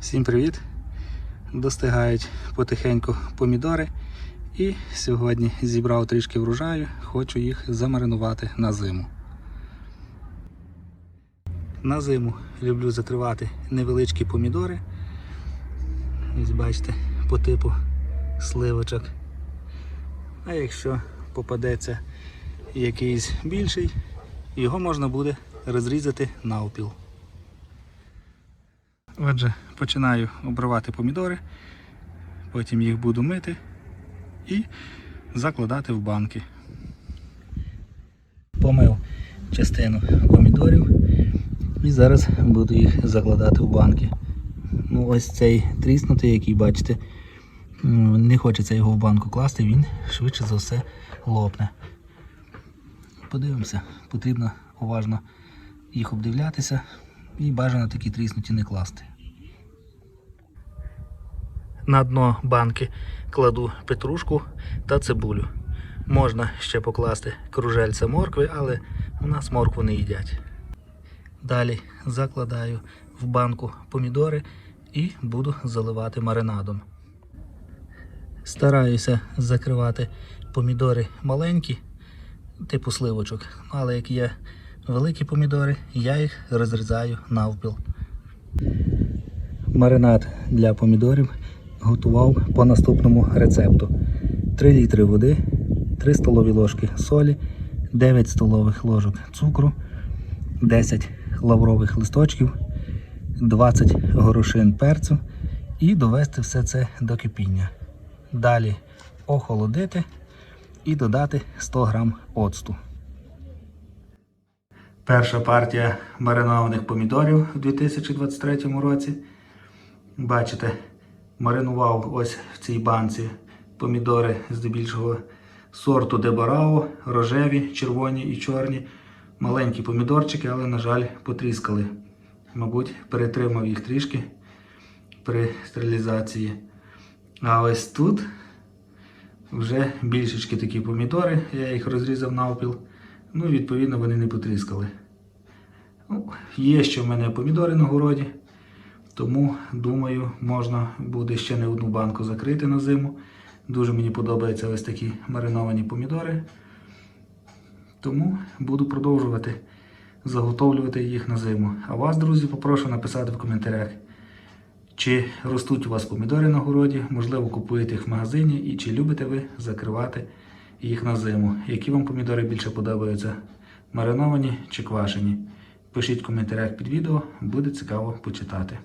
Всім привіт! Достигають потихеньку помідори. І сьогодні зібрав трішки врожаю, хочу їх замаринувати на зиму. На зиму люблю закривати невеличкі помідори. Ось бачите, по типу сливочок. А якщо попадеться якийсь більший, його можна буде розрізати навпіл. Отже, починаю обривати помідори, потім їх буду мити і закладати в банки. Помив частину помідорів і зараз буду їх закладати в банки. Ну, ось цей тріснутий, який бачите, не хочеться його в банку класти, він швидше за все лопне. Подивимося, потрібно уважно їх обдивлятися і бажано такі тріснуті не класти. На дно банки кладу петрушку та цибулю. Можна ще покласти кружельця моркви, але у нас моркву не їдять. Далі закладаю в банку помідори і буду заливати маринадом. Стараюся закривати помідори маленькі, типу сливочок, але як є великі помідори, я їх розрізаю навпіл. Маринад для помідорів готував по наступному рецепту: 3 літри води, 3 столові ложки солі, 9 столових ложок цукру, 10 лаврових листочків, 20 горошин перцю і довести все це до кипіння. Далі охолодити і додати 100 грам оцту. Перша партія маринованих помідорів у 2023 році. Бачите, маринував ось в цій банці помідори здебільшого сорту Дебарао, рожеві, червоні і чорні. Маленькі помідорчики, але, на жаль, потріскали. Мабуть, перетримав їх трішки при стерилізації. А ось тут вже більшечки такі помідори, я їх розрізав навпіл. Ну, відповідно, вони не потріскали. Ну, є ще в мене помідори на городі, тому думаю, можна буде ще не одну банку закрити на зиму. Дуже мені подобаються ось такі мариновані помідори. Тому буду продовжувати заготовлювати їх на зиму. А вас, друзі, попрошу написати в коментарях, чи ростуть у вас помідори на городі, можливо, купуєте їх в магазині і чи любите ви закривати їх на зиму. Які вам помідори більше подобаються? Мариновані чи квашені? Пишіть в коментарях під відео, буде цікаво почитати.